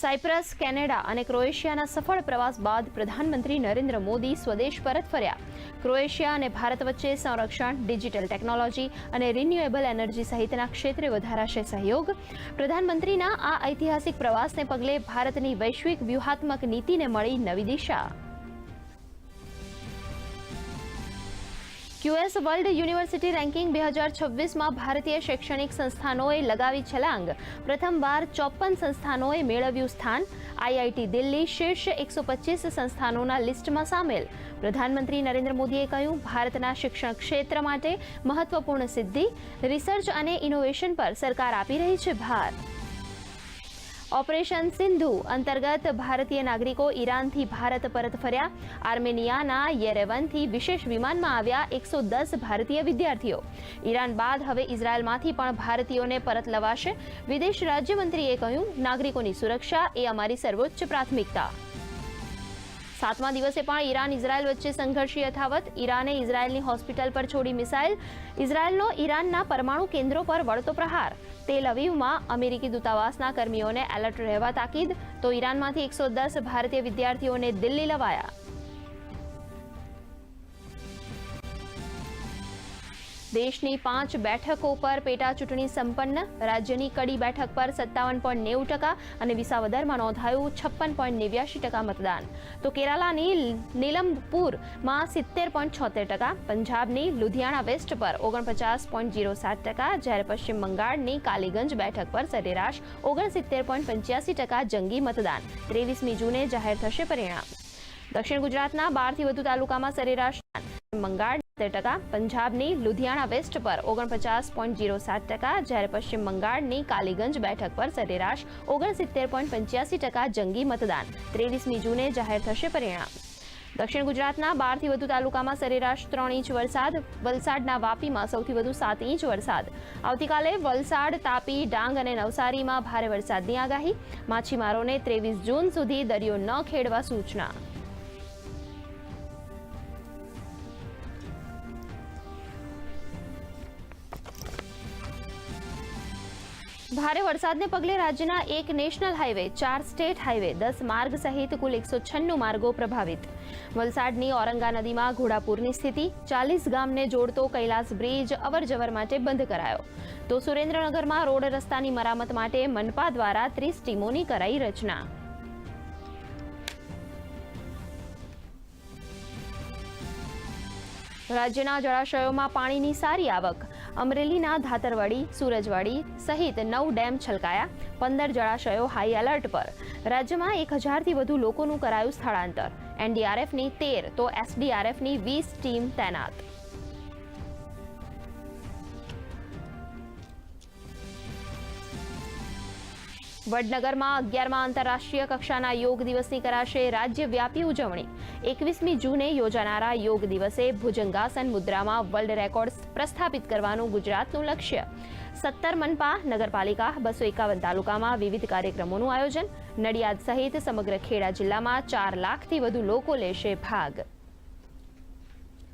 Cyprus, Canada અને ક્રોએશિયાના સફળ પ્રવાસ બાદ પ્રધાનમંત્રી નરેન્દ્ર મોદી સ્વદેશ પરત ફર્યા. ક્રોએશિયા અને ભારત વચ્ચે સંરક્ષણ, ડિજિટલ ટેકનોલોજી અને રિન્યુએબલ એનર્જી સહિતના ક્ષેત્રે વધારાશે સહયોગ. પ્રધાનમંત્રીના આ ઐતિહાસિક પ્રવાસને પગલે ભારતની વૈશ્વિક વ્યૂહાત્મક નીતિને મળી નવી દિશા. ક્યુએસ વર્લ્ડ યુનિવર્સિટી રેન્કિંગ બે હજાર છવ્વીસમાં ભારતીય શૈક્ષણિક સંસ્થાનોએ લગાવી છલાંગ. પ્રથમવાર ચોપન સંસ્થાનોએ મેળવ્યું સ્થાન. આઈઆઈટી દિલ્હી શીર્ષ એકસો પચીસ સંસ્થાનોના લિસ્ટમાં સામેલ. પ્રધાનમંત્રી નરેન્દ્ર મોદીએ કહ્યું, ભારતના શિક્ષણ ક્ષેત્ર માટે મહત્વપૂર્ણ સિદ્ધિ. રિસર્ચ અને ઇનોવેશન પર સરકાર આપી રહી છે ભાર. ઓપરેશન સિંધુ અંતર્ગત ભારતીય નાગરિકો ઈરાનથી ભારત પરત ફર્યા. આર્મેનિયાના યેરેવનથી વિશેષ વિમાનમાં આવ્યા એકસો દસ ભારતીય વિદ્યાર્થીઓ. ઈરાન બાદ હવે ઇઝરાયલમાંથી પણ ભારતીયોને પરત લવાશે. વિદેશ રાજ્યમંત્રીએ કહ્યું, નાગરિકોની સુરક્ષા એ અમારી સર્વોચ્ચ પ્રાથમિકતા. સાતમા દિવસે પણ ઈરાન ઇઝરાયલ વચ્ચે સંઘર્ષ યથાવત. ઈરાને ઇઝરાયલની હોસ્પિટલ પર છોડી મિસાઇલ. ઇઝરાયલનો ઈરાનના પરમાણુ કેન્દ્રો પર વળતો પ્રહાર. તેલ અવીવમાં અમેરિકી દૂતાવાસના કર્મીઓને એલર્ટ રહેવા તાકીદ. તો ઈરાનમાંથી એકસો દસ ભારતીય વિદ્યાર્થીઓને દિલ્હી લવાયા. દેશની પાંચ બેઠકો પર પેટા ચૂંટણી સંપન્ન, રાજ્યની કડી બેઠક પર સત્તાવન પોઈન્ટ નેવું ટકા અને વિસાવદરમાં નોંધાયું છપ્પન પોઈન્ટ નેવ્યાશી ટકા મતદાન. તો કેરાલાની નીલમપુરમાં સિત્તેર પોઈન્ટ છોતેર ટકા, પંજાબની લુધિયાણા વેસ્ટ પર ઓગણપચાસ પોઈન્ટ જીરો સાત ટકા, જ્યારે પશ્ચિમ બંગાળની કાલીગંજ બેઠક પર સરેરાશ ઓગણસિત્તેર પોઈન્ટ પંચ્યાસી ટકા જંગી મતદાન. ત્રેવીસમી જૂને જાહેર થશે પરિણામ. દક્ષિણ ગુજરાતના બારથી વધુ તાલુકામાં સરેરાશ બંગાળ ટકા, પંજાબની લુધિયાણા વેસ્ટ પર ઓગણપચાસ પોઈન્ટ જીરો સાત ટકા, જ્યારે પશ્ચિમ બંગાળની કાલીગંજ બેઠક પર સરેરાશ ઓગણસિત્તેર પોઈન્ટ પંચ્યાસી ટકા જંગી મતદાન. ત્રેવીસમી જૂને જાહેર થશે પરિણામ. દક્ષિણ ગુજરાતના બારથી વધુ તાલુકામાં સરેરાશ ત્રણ ઇંચ વરસાદ, વલસાડના વાપીમાં સૌથી વધુ સાત ઇંચ વરસાદ. આવતીકાલે વલસાડ, તાપી, ડાંગ અને નવસારીમાં ભારે વરસાદની આગાહી. માછીમારોને ત્રેવીસ જૂન સુધી દરિયો ન ખેડવા સૂચના. ભારે વરસાદને પગલે રાજ્યના એક નેશનલ હાઈવે ચાર સ્ટેટ હાઈવે દસ માર્ગ સહિત કુલ એકસો છન્નું માર્ગો પ્રભાવિત. વલસાડની ઔરંગા નદીમાં ઘોડાપુરની સ્થિતિ, ચાલીસ ગામને જોડતો કૈલાસ બ્રિજ અવરજવર માટે બંધ કરાયો. તો સુરેન્દ્રનગરમાં રોડ રસ્તાની મરામત માટે મનપા દ્વારા ત્રીસ ટીમોની કરાઈ રચના. રાજ્યના જળાશયોમાં પાણીની સારી આવક. અમરેલીના ધાતરવાડી, સુરજવાડી સહિત નવ ડેમ છલકાયા. પંદર જળાશયો હાઈ એલર્ટ પર. રાજ્યમાં એક હજારથી વધુ લોકોનું કરાયું સ્થળાંતર. એનડીઆરએફની તેર તો એસડીઆરએફની વીસ ટીમ તૈનાત. વડનગરમાં અગિયારમાં આંતરરાષ્ટ્રીય કક્ષાના યોગ દિવસની કરાશે રાજ્યવ્યાપી ઉજવણી. એકવીસમી જૂને યોજાનારા યોગ દિવસે ભુજંગાસન મુદ્રામાં વર્લ્ડ રેકોર્ડ પ્રસ્થાપિત કરવાનું ગુજરાતનું લક્ષ્ય. સત્તર મનપા નગરપાલિકા બસો એકાવન તાલુકામાં વિવિધ કાર્યક્રમોનું આયોજન. નડિયાદ સહિત સમગ્ર ખેડા જિલ્લામાં ચાર લાખથી વધુ લોકો લેશે ભાગ.